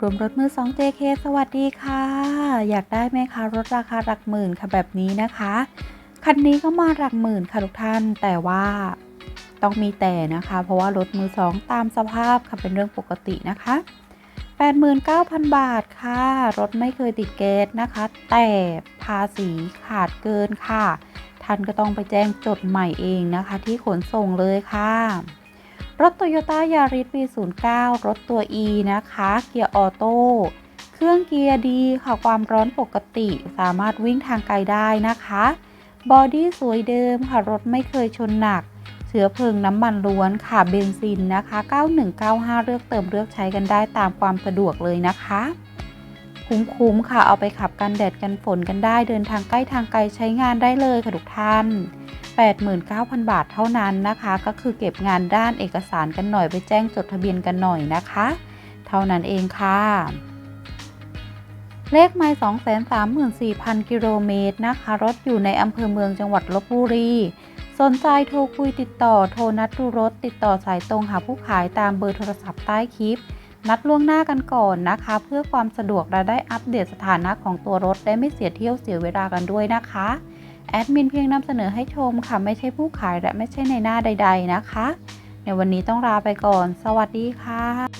รวมรถมือ 2 JK สวัสดีค่ะ อยากได้ไหมคะรถราคาหลักหมื่นค่ะแบบนี้นะคะ คันนี้ก็มาหลักหมื่นค่ะทุกท่านแต่ว่าต้องมีแต่นะคะ เพราะว่ารถมือ 2 ตามสภาพค่ะเป็นเรื่องปกตินะคะ 89,000 บาทค่ะ รถไม่เคยติดเกตนะคะ แต่ภาษีขาดเกินค่ะ ท่านก็ต้องไปแจ้งจดใหม่เองนะคะ ที่ขนส่งเลยค่ะ รถ Toyota Yaris V09 รถตัว E นะคะ เกียร์ออโต้ เครื่องเกียร์ดีค่ะ ความร้อนปกติ สามารถวิ่งทางไกลได้นะคะ บอดี้สวยเดิมค่ะ รถไม่เคยชนหนัก เชื้อเพลิงน้ำมันล้วนค่ะ เบนซินนะคะ 9195 เลือกเติมเลือกใช้กันได้ตามความสะดวกเลยนะคะ คุ้มๆค่ะ เอาไปขับกันแดดกันฝนกันได้ เดินทางใกล้ทางไกลใช้งานได้เลยค่ะทุกท่าน 89,000 บาทเท่านั้นนะคะ ก็คือเก็บงานด้านเอกสารกันหน่อยไปแจ้งจดทะเบียนกันหน่อยนะคะ เท่านั้นเองค่ะ เลขไมล์234,000 กิโลเมตรนะคะ รถอยู่ในอำเภอเมืองจังหวัดลบบุรีสนใจโทรคุยติดต่อโทรนัดดูรถ ติดต่อสายตรงหาผู้ขายตามเบอร์โทรศัพท์ใต้คลิป นัดล่วงหน้ากันก่อนนะคะ เพื่อความสะดวกและได้อัปเดตสถานะของตัวรถได้ไม่เสียเที่ยวเสียเวลากันด้วยนะคะ แอดมินเพียงนำเสนอให้ชมค่ะ ไม่ใช่ผู้ขายและไม่ใช่ในหน้าใด ๆ นะคะ ในวันนี้ต้องลาไปก่อน สวัสดีค่ะ